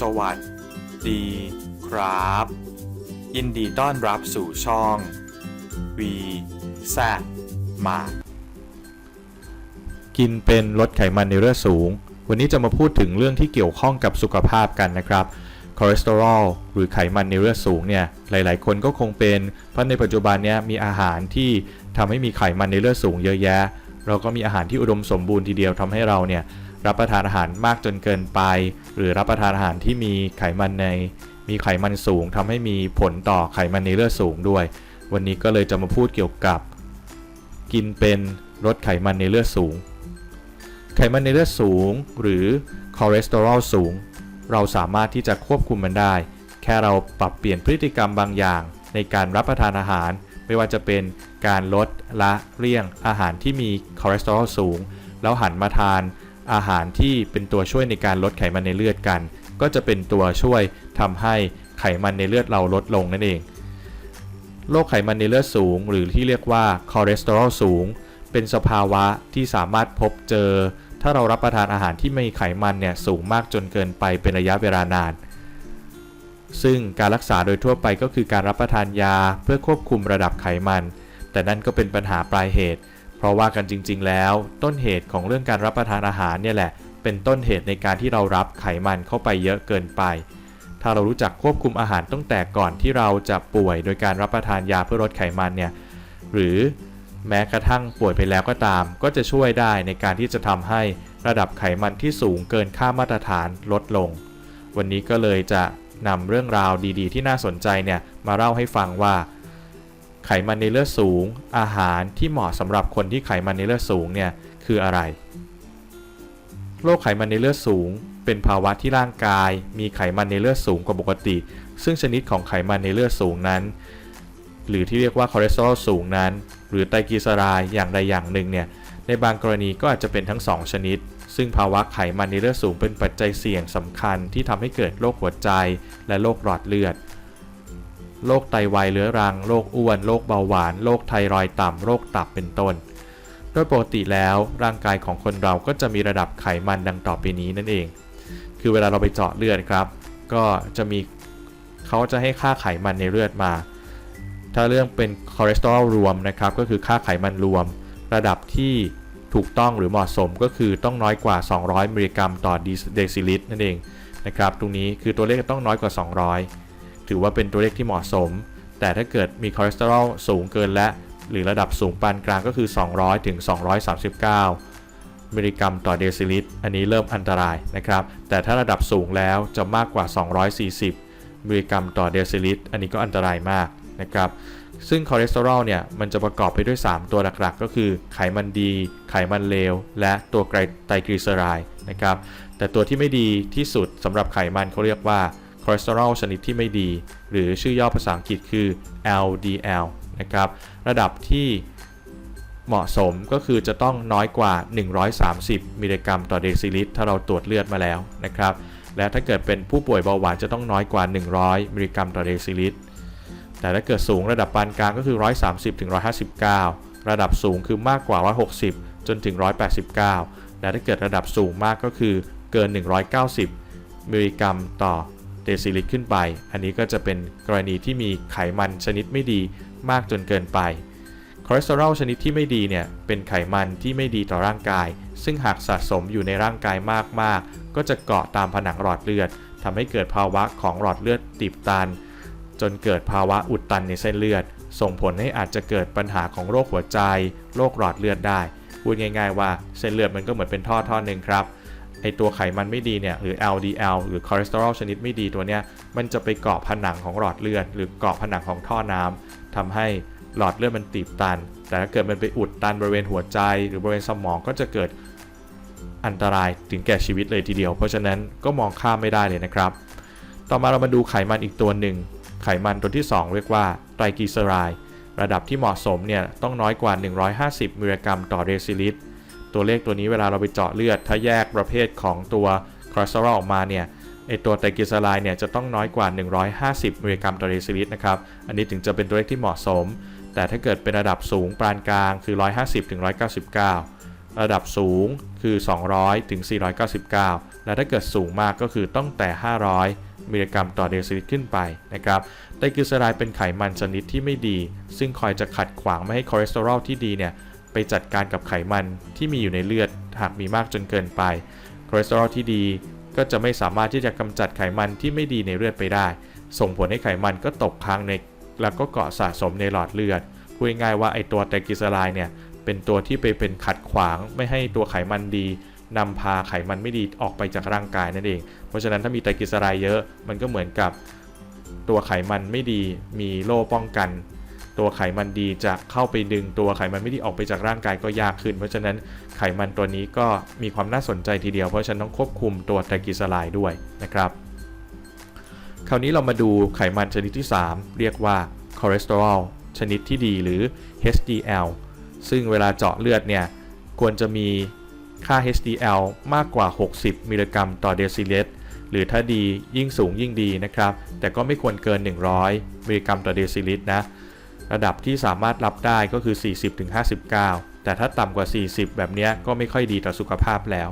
สวัสดีครับ ยินดีต้อนรับสู่ช่อง V Z มากินเป็นลดไขมันในเลือดสูง วันนี้จะมาพูดถึงเรื่องที่เกี่ยวข้องกับสุขภาพกันนะครับคอเลสเตอรอลหรือไขมันในเลือดสูงเนี่ยหลาย ๆ คนก็คงเป็น เพราะในปัจจุบันเนี้ยมีอาหารที่ทำให้มีไขมันในเลือดสูงเยอะแยะ เราก็มีอาหารที่อุดมสมบูรณ์ทีเดียวทำให้เราเนี่ย รับประทานอาหารมากจนเกินไป หรือรับประทานอาหารที่มีไขมันใน มีไขมันสูงทำให้มีผลต่อไขมันในเลือดสูงด้วย วันนี้ก็เลยจะมาพูดเกี่ยวกับ กินเป็นลดไขมันในเลือดสูง ไขมันในเลือดสูง หรือคอเลสเตอรอลสูง เราสามารถที่จะควบคุมมันได้ แค่เราปรับเปลี่ยนพฤติกรรมบางอย่าง ในการรับประทานอาหาร ไม่ว่าจะเป็นการลดละเลี่ยงอาหารที่มีคอเลสเตอรอลสูง แล้วหันมาทาน อาหารที่เป็นตัวช่วยในการลดไขมันในเลือดกัน ก็จะเป็นตัวช่วยทำให้ไขมันในเลือดเราลดลงนั่นเองโรคไขมันในเลือดสูง หรือที่เรียกว่าคอเลสเตอรอลสูง เป็นสภาวะที่สามารถพบเจอ ถ้าเรารับประทานอาหารที่มีไขมันเนี่ยสูงมากจนเกินไปเป็นระยะเวลานาน ซึ่งการรักษาโดยทั่วไปก็คือการรับประทานยาเพื่อควบคุมระดับไขมัน แต่นั่นก็เป็นปัญหาปลายเหตุ เพราะว่ากันจริง ๆ แล้ว ต้นเหตุของเรื่องการรับประทานอาหารเนี่ยแหละ เป็นต้นเหตุในการที่เรารับไขมันเข้าไปเยอะเกินไป ถ้าเรารู้จักควบคุมอาหารตั้งแต่ก่อนที่เราจะป่วยโดยการรับประทานยาเพื่อลดไขมันเนี่ยหรือแม้กระทั่งป่วยไปแล้วก็ตาม ก็จะช่วยได้ในการที่จะทำให้ระดับไขมันที่สูงเกินค่ามาตรฐานลดลง วันนี้ก็เลยจะนำเรื่องราวดีๆ ที่น่าสนใจเนี่ยมาเล่าให้ฟังว่า ไขมันในเลือดสูง อาหารที่เหมาะสำหรับคนที่ไขมันในเลือดสูงเนี่ยคืออะไรโรคไขมันในเลือดสูง เป็นภาวะที่ร่างกาย มีไขมันในเลือดสูงกว่าปกติ ซึ่งชนิดของไขมันในเลือดสูงนั้น หรือที่เรียกว่าคอเลสเตอรอลสูงนั้น หรือไตรกลีเซอไรด์อย่างใดอย่างหนึ่งเนี่ยในบางกรณีก็อาจจะเป็นทั้ง 2 ชนิด ซึ่งภาวะไขมันในเลือดสูงเป็นปัจจัยเสี่ยงสำคัญที่ทำให้เกิดโรคหัวใจและโรคหลอดเลือด โรคไตวายเรื้อรัง โรคอ้วน โรคเบาหวาน โรคไทรอยด์ต่ำ โรคตับเป็นต้น โดยปกติแล้วร่างกายของคนเราก็จะมีระดับไขมันดังต่อไปนี้นั่นเอง คือเวลาเราไปเจาะเลือดครับ ก็จะมีเขาจะให้ค่าไขมันในเลือดมา ถ้าเรื่องเป็นคอเลสเตอรอลรวมนะครับ ก็คือค่าไขมันรวม ระดับที่ถูกต้องหรือเหมาะสมก็คือต้องน้อยกว่า 200มิลลิกรัมต่อเดซิลิตรนั่นเองนะครับ ตรงนี้คือตัวเลขต้องน้อยกว่า 200 ถือว่าเป็นตัวเลขที่เหมาะสม แต่ถ้าเกิดมีคอเลสเตอรอลสูงเกินและ หรือระดับสูงปานกลางก็คือ 200ถึง239 มิลลิกรัมต่อเดซิลิตร อันนี้เริ่มอันตรายนะครับ แต่ถ้าระดับสูงแล้วจะมากกว่า 240 มิลลิกรัมต่อเดซิลิตร อันนี้ก็อันตรายมากนะครับ ซึ่งคอเลสเตอรอลเนี่ยมันจะประกอบไปด้วย 3 ตัวหลักๆ ก็คือไขมันดี ไขมันเลว และตัวไตรกลีเซอไรด์นะครับ แต่ตัวที่ไม่ดีที่สุดสำหรับไขมันเขาเรียกว่า อเลสเตอรอลชนิดที่ไม่ดี หรือชื่อย่อภาษาอังกฤษคือ LDL นะครับ ระดับที่เหมาะสมก็คือจะต้องน้อยกว่า 130 มิลลิกรัมต่อเดซิลิตรถ้าเราตรวจเลือดมาแล้วนะครับ และถ้าเกิดเป็นผู้ป่วยเบาหวานจะต้องน้อยกว่า 100 มิลลิกรัมต่อเดซิลิตร แต่ถ้าเกิดสูงระดับปานกลางก็คือ 130ถึง159 ระดับสูงคือมากกว่า 160 จนถึง 189 และถ้าเกิดระดับสูงมากก็คือเกิน 190 มิลลิกรัมต่อ เดซิลิตรขึ้นไป อันนี้ก็จะเป็นกรณีที่มีไขมันชนิดไม่ดีมากจนเกินไปคอเลสเตอรอลชนิดที่ไม่ดีเนี่ยเป็นไขมันที่ไม่ดีต่อร่างกาย ซึ่งหากสะสมอยู่ในร่างกายมากๆ ก็จะเกาะตามผนังหลอดเลือดทำให้เกิดภาวะของหลอดเลือดตีบตัน จนเกิดภาวะอุดตันในเส้นเลือด ส่งผลให้อาจจะเกิดปัญหาของโรคหัวใจ โรคหลอดเลือดได้พูดง่าย ๆ ว่าเส้นเลือดมันก็เหมือนเป็นท่อท่อหนึ่งครับ ไอตัวไขมันไม่ดีเนี่ยหรือ LDL หรือคอเลสเตอรอลชนิดไม่ดีตัวเนี้ยมันจะไปเกาะผนังของหลอดเลือด หรือเกาะผนังของท่อน้ำทำให้หลอดเลือดมันตีบตัน แต่ถ้าเกิดมันไปอุดตันบริเวณหัวใจ หรือบริเวณสมองก็จะเกิดอันตรายถึงแก่ชีวิตเลยทีเดียว เพราะฉะนั้นก็มองข้ามไม่ได้เลยนะครับ ต่อมาเรามาดูไขมันอีกตัวหนึ่ง ไขมันตัวที่ 2 เรียกว่าไตรกลีเซอไรด์ระดับที่เหมาะสมเนี่ยต้องน้อยกว่า 150 มิลลิกรัมต่อเดซิลิตร ตัวเลขตัวนี้เวลาเราไปเจาะเลือด ถ้าแยกประเภทของตัวคอเลสเตอรอลออกมาเนี่ยไอตัวไตรกลีเซอไรด์เนี่ยจะต้องน้อยกว่า 150 มิลลิกรัมต่อเดซิลิตรนะครับ อันนี้ถึงจะเป็นตัวเลขที่เหมาะสม แต่ถ้าเกิดเป็นระดับสูงปานกลางคือ 150 ถึง 199 ระดับสูงคือ 200 ถึง 499 และถ้าเกิดสูงมากก็คือต้องแต่ 500 มิลลิกรัมต่อเดซิลิตรขึ้นไปนะครับไตรกลีเซอไรด์เป็นไขมันชนิดที่ไม่ดี ซึ่งคอยจะขัดขวางไม่ให้คอเลสเตอรอลที่ดีเนี่ย ไปจัดการกับไขมันที่มีอยู่ในเลือดหากมีมากจนเกินไปคอเลสเตอรอลที่ดีก็จะไม่สามารถที่จะกำจัดไขมันที่ไม่ดีในเลือดไปได้ ส่งผลให้ไขมันก็ตกค้างในแล้วก็เกาะสะสมในหลอดเลือดพูดง่ายๆว่าไอตัวไตรกลีเซอไรด์เนี่ยเป็นตัวที่ไปเป็นขัดขวาง ไม่ให้ตัวไขมันดีนำพาไขมันไม่ดีออกไปจากร่างกายนั่นเอง เพราะฉะนั้นถ้ามีไตรกลีเซอไรด์เยอะมันก็เหมือนกับตัวไขมันไม่ดีมีโล่ป้องกัน ตัวไขมันดีจะเข้าไปดึงตัวไขมันไม่ดีออกไปจากร่างกายก็ยากขึ้น เพราะฉะนั้นไขมันตัวนี้ก็มีความน่าสนใจทีเดียว เพราะฉะนั้นต้องควบคุมตัวไตรกลีเซอไรด์ด้วยนะครับ คราวนี้เรามาดูไขมันชนิดที่ 3 เรียกว่าคอเลสเตอรอลชนิดที่ดีหรือ HDL ซึ่งเวลาเจาะเลือดเนี่ยควรจะมีค่า HDL มากกว่า 60 มิลลิกรัมต่อเดซิลิตรหรือถ้าดียิ่งสูงยิ่งดีนะครับ แต่ก็ไม่ควรเกิน 100 มิลลิกรัมต่อเดซิลิตรนะ ระดับที่สามารถรับได้ก็คือ 40-59 แต่ถ้าต่ำกว่า 40 แบบนี้ก็ไม่ค่อยดีต่อสุขภาพแล้ว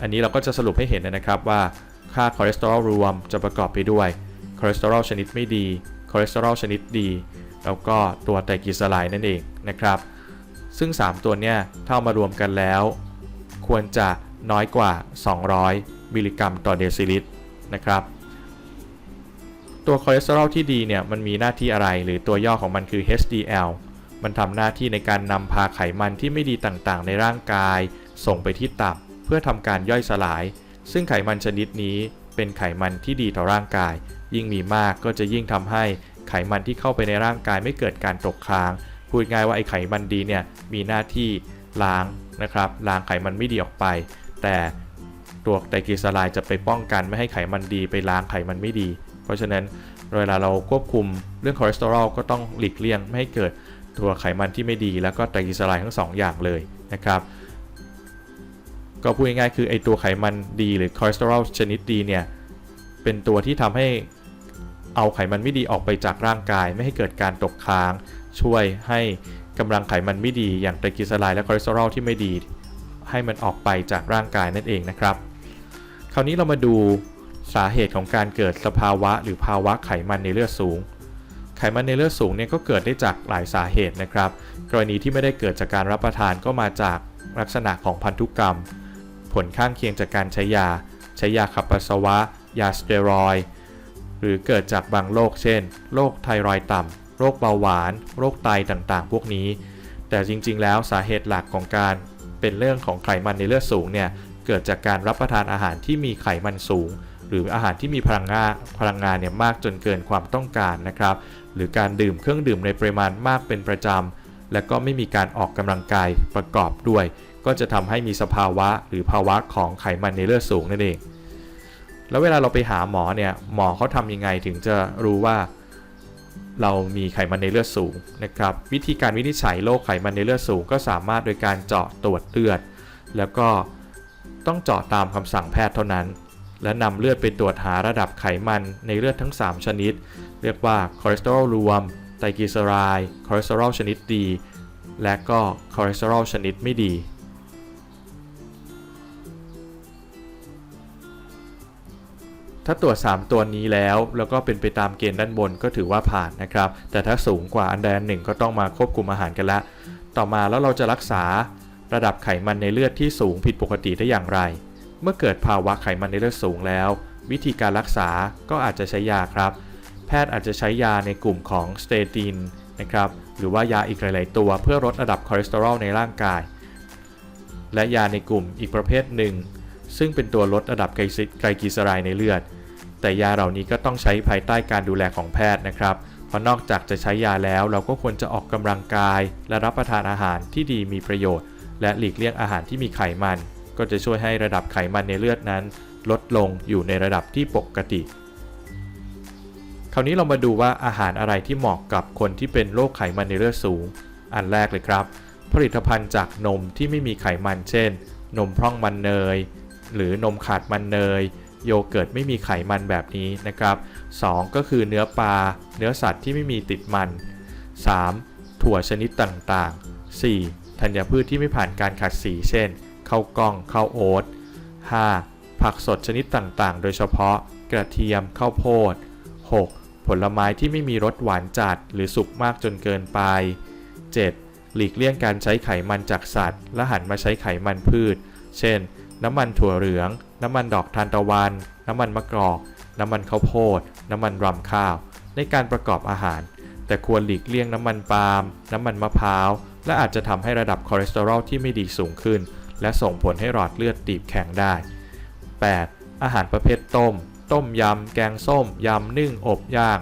อันนี้เราก็จะสรุปให้เห็นนะครับว่าค่าคอเลสเตอรอลรวมจะประกอบไปด้วยคอเลสเตอรอลชนิดไม่ดีคอเลสเตอรอลชนิดดี แล้วก็ตัวไตรกลีเซอไรด์นั่นเองนะครับ ซึ่ง 3 ตัวเนี้ยถ้าเอามารวมกันแล้ว ควรจะน้อยกว่า 200 มิลลิกรัมต่อเดซิลิตรนะครับ ตัวคอเลสเตอรอลที่ดีเนี่ยมันมีหน้าที่อะไร หรือตัวย่อของมันคือ HDL มันทำหน้าที่ในการนำพาไขมันที่ไม่ดีต่างๆ ในร่างกาย ส่งไปที่ตับ เพื่อทำการย่อยสลาย ซึ่งไขมันชนิดนี้เป็นไขมันที่ดีต่อร่างกาย ยิ่งมีมากก็จะยิ่งทำให้ไขมันที่เข้าไปในร่างกายไม่เกิดการตกค้าง พูดง่ายว่าไอไขมันดีเนี่ยมีหน้าที่ล้างนะครับล้างไขมันไม่ดีออกไป แต่ตัวไตรกลีเซอไรด์จะไปป้องกันไม่ให้ไขมันดีไปล้างไขมันไม่ดี เพราะฉะนั้นเวลาเราควบคุมเรื่องคอเลสเตอรอลก็ต้องหลีกเลี่ยงไม่ให้เกิดตัวไขมันที่ไม่ดีแล้วก็ไตรกลีเซอไรด์ทั้งสองอย่างเลยนะครับ ก็พูดง่ายๆคือไอตัวไขมันดีหรือคอเลสเตอรอลชนิดดีเนี่ย เป็นตัวที่ทำให้เอาไขมันไม่ดีออกไปจากร่างกาย ไม่ให้เกิดการตกค้าง ช่วยให้กำลังไขมันไม่ดีอย่างไตรกลีเซอไรด์และคอเลสเตอรอลที่ไม่ดี ให้มันออกไปจากร่างกายนั่นเองนะครับ คราวนี้เรามาดู สาเหตุของการเกิดสภาวะหรือภาวะไขมันในเลือดสูง ไขมันในเลือดสูงเนี่ยก็เกิดได้จากหลายสาเหตุนะครับ กรณีที่ไม่ได้เกิดจากการรับประทานก็มาจากลักษณะของพันธุกรรม ผลข้างเคียงจากการใช้ยา ใช้ยาขับปัสสาวะ ยาสเตียรอยด์หรือเกิดจากบางโรคเช่น โรคไทรอยด์ต่ำ โรคเบาหวาน โรคไตต่างๆ พวกนี้ แต่จริงๆ แล้วสาเหตุหลักของการเป็นเรื่องของไขมันในเลือดสูงเนี่ย เกิดจากการรับประทานอาหารที่มีไขมันสูง หรืออาหารที่มีพลังงานพลังงานเนี่ยมากจนเกินความต้องการนะครับ หรือการดื่มเครื่องดื่มในปริมาณมากเป็นประจำ และก็ไม่มีการออกกำลังกายประกอบด้วย ก็จะทำให้มีสภาวะหรือภาวะของไขมันในเลือดสูงนั่นเอง แล้วเวลาเราไปหาหมอเนี่ยหมอเขาทำยังไงถึงจะรู้ว่าเรามีไขมันในเลือดสูงนะครับ วิธีการวินิจฉัยโรคไขมันในเลือดสูง ก็สามารถโดยการเจาะตรวจเลือด แล้วก็ต้องเจาะตามคำสั่งแพทย์เท่านั้น และนำเลือดไปตรวจหาระดับไขมันในเลือดทั้ง 3 ชนิด เรียกว่าคอเลสเตอรอลรวม ไตรกลีเซอไรด์ คอเลสเตอรอลชนิดดี และก็คอเลสเตอรอลชนิดไม่ดี ถ้าตรวจ 3 ตัวนี้แล้วแล้วก็เป็นไปตามเกณฑ์ด้านบนก็ถือว่าผ่านนะครับ แต่ถ้าสูงกว่าอันใดอันหนึ่งก็ต้องมาควบคุมอาหารกันละ ต่อมาแล้วเราจะรักษาระดับไขมันในเลือดที่สูงผิดปกติได้อย่างไร เมื่อเกิดภาวะไขมันในเลือดสูงแล้ว วิธีการรักษาก็อาจจะใช้ยาครับ แพทย์อาจจะใช้ยาในกลุ่มของสเตตินนะครับหรือว่ายาอีกหลาย ๆ ตัวเพื่อลดระดับคอเลสเตอรอลในร่างกาย และยาในกลุ่มอีกประเภทหนึ่ง ซึ่งเป็นตัวลดระดับไกลซิไกลกลีเซอไรในเลือด แต่ยาเหล่านี้ก็ต้องใช้ภายใต้การดูแลของแพทย์นะครับเพราะนอกจากจะใช้ยาแล้วเราก็ควรจะออกกำลังกาย และรับประทานอาหารที่ดีมีประโยชน์ และหลีกเลี่ยงอาหารที่มีไขมัน ก็จะช่วยให้ระดับไขมันในเลือดนั้น ลดลงอยู่ในระดับที่ปกติ คราวนี้เรามาดูว่าอาหารอะไรที่เหมาะกับคนที่เป็นโรคไขมันในเลือดสูง อันแรกเลยครับ ผลิตภัณฑ์จากนมที่ไม่มีไขมันเช่น นมพร่องมันเนย หรือนมขาดมันเนย โยเกิร์ตไม่มีไขมันแบบนี้นะครับ 2 ก็คือเนื้อปลา เนื้อสัตว์ที่ไม่มีติดมัน 3. ถั่วชนิดต่างๆ 4. ธัญพืชที่ไม่ผ่านการขัดสีเช่น ข้าวกล้องข้าวโอ๊ต 5. ผผักสดชนิดต่างๆ โดยเฉพาะ กระเทียมข้าวโพด 6. ผลไม้ที่ไม่มีรสหวานจัดหรือสุกมากจนเกินไป 7. หลีกเลี่ยงการใช้ไขมันจากสัตว์ และหันมาใช้ไขมันพืช เช่น น้ำมันถั่วเหลือง น้ำมันดอกทานตะวัน น้ำมันมะกอก น้ำมันข้าวโพด น้ำมันรำข้าว ในการประกอบอาหาร แต่ควรหลีกเลี่ยงน้ำมันปาล์ม น้ำมันมะพร้าว และอาจจะทำให้ระดับคอเลสเตอรอลที่ไม่ดีสูงขึ้น และส่งผลให้หลอดเลือดตีบแข็งได้ 8. อาหารประเภทต้ม ต้มยำ แกงส้ม ยำ นึ่ง อบ ย่าง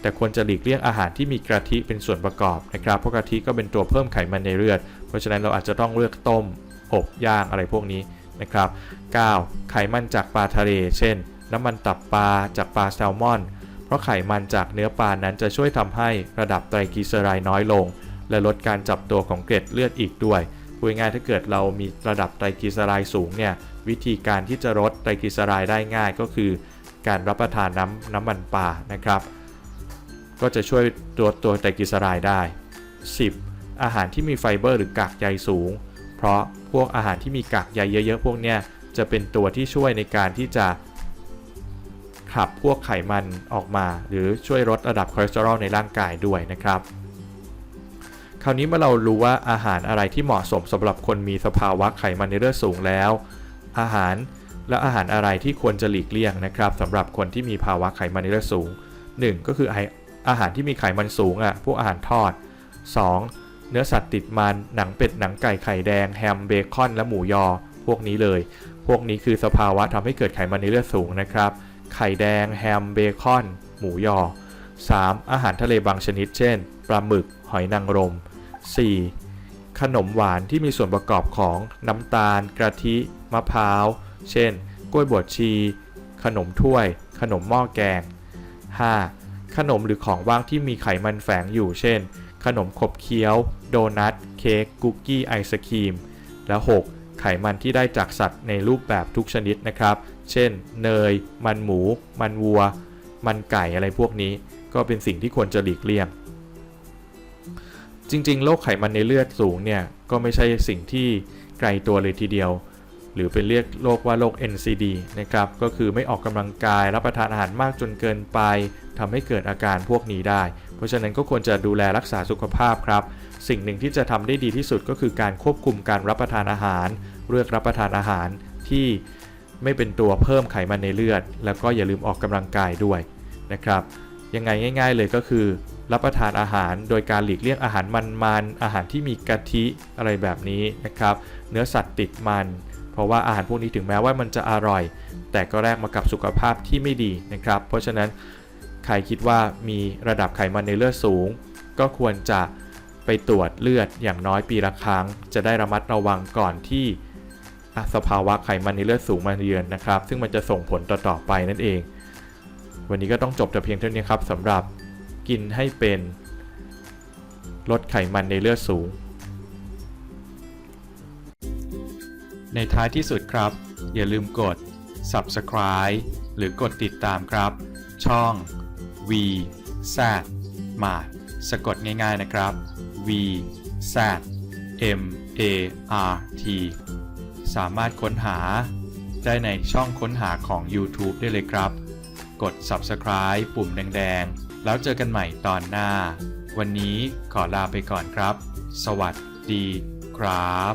แต่ควรจะหลีกเลี่ยงอาหารที่มีกะทิเป็นส่วนประกอบนะครับ เพราะกะทิก็เป็นตัวเพิ่มไขมันในเลือด เพราะฉะนั้นเราอาจจะต้องเลือกต้ม อบ ย่าง อะไรพวกนี้นะครับ 9. ไขมันจากปลาทะเล เช่น น้ำมันตับปลาจากปลาแซลมอน เพราะไขมันจากเนื้อปลานั้นจะช่วยทำให้ระดับไตรกลีเซอไรด์น้อยลง และลดการจับตัวของเกล็ดเลือดอีกด้วย พูดง่ายถ้าเกิดเรามีระดับไตรกลีเซอไรด์สูงเนี่ยวิธีการที่จะลดไตรกลีเซอไรด์ได้ง่ายก็คือ การรับประทานน้ำน้ำมันปลานะครับ ก็จะช่วยตัวตัวไตรกลีเซอไรด์ได้ 10. อาหารที่มีไฟเบอร์หรือกากใยสูง เพราะพวกอาหารที่มีกากใยเยอะๆพวกเนี้ยจะเป็นตัวที่ช่วยในการที่จะขับพวกไขมันออกมา หรือช่วยลดระดับคอเลสเตอรอลในร่างกายด้วยนะครับ คราวนี้เมื่อเรารู้ว่าอาหารอะไรที่เหมาะสมสำหรับคนมีสภาวะไขมันในเลือดสูงแล้ว อาหารและอาหารอะไรที่ควรจะหลีกเลี่ยงนะครับสำหรับคนที่มีภาวะไขมันในเลือดสูง 1. ก็คืออาหารที่มีไขมันสูงอะพวกอาหารทอด 2. เนื้อสัตว์ติดมันหนังเป็ดหนังไก่ไข่แดงแฮมเบคอน และหมูยอ พวกนี้เลย พวกนี้คือสภาวะทำให้เกิดไขมันในเลือดสูงนะครับ ไข่แดงแฮมเบคอน หมูยอ 3. อาหารทะเลบางชนิด เช่นปลาหมึก หอยนางรม 4. ขนมหวานที่มีส่วนประกอบของน้ำตาล กะทิ มะพร้าว เช่น กล้วยบวชชี ขนมถ้วย ขนมหม้อแกง 5. ขนมหรือของว่างที่มีไขมันแฝงอยู่ เช่น ขนมขบเคี้ยว โดนัท เค้ก คุกกี้ ไอศครีม และ 6. ไขมันที่ได้จากสัตว์ในรูปแบบทุกชนิดนะครับ เช่น เนย มันหมู มันวัว มันไก่อะไรพวกนี้ ก็เป็นสิ่งที่ควรจะหลีกเลี่ยง จริงๆ โรคไขมันในเลือดสูงเนี่ยก็ไม่ใช่สิ่งที่ไกลตัวเลยทีเดียว หรือเป็นเรียกโรคว่าโรค NCD นะครับ ก็คือไม่ออกกำลังกายรับประทานอาหารมากจนเกินไปทำให้เกิดอาการพวกนี้ได้ เพราะฉะนั้นก็ควรจะดูแลรักษาสุขภาพครับ สิ่งหนึ่งที่จะทำได้ดีที่สุดก็คือการควบคุมการรับประทานอาหาร เลือกรับประทานอาหารที่ไม่เป็นตัวเพิ่มไขมันในเลือด แล้วก็อย่าลืมออกกำลังกายด้วยนะครับ ยังไงง่าย ๆ เลยก็คือ รับประทานอาหารโดยการหลีกเลี่ยงอาหารมันๆอาหารที่มีกะทิอะไรแบบนี้นะครับ เนื้อสัตว์ติดมัน เพราะว่าอาหารพวกนี้ถึงแม้ว่ามันจะอร่อย แต่ก็แลกมากับสุขภาพที่ไม่ดีนะครับ เพราะฉะนั้นใครคิดว่ามีระดับไขมันในเลือดสูง ก็ควรจะไปตรวจเลือดอย่างน้อยปีละครั้ง จะได้ระมัดระวังก่อนที่อะสภาวะไขมันในเลือดสูงมาเยือนนะครับ ซึ่งมันจะส่งผลต่อๆไปนั่นเอง วันนี้ก็ต้องจบแต่เพียงเท่านี้ครับสำหรับกินให้เป็นลดไขมันในเลือดสูง ในท้ายที่สุดครับ อย่าลืมกด subscribe หรือกดติดตามครับ ช่อง V Z Mart สะกดง่ายๆนะครับ V Z M A R T สามารถค้นหาได้ในช่องค้นหาของ YouTube ได้เลยครับ กด subscribe ปุ่มแดงๆ แล้วเจอกันใหม่ตอนหน้า วันนี้ขอลาไปก่อนครับ สวัสดีครับ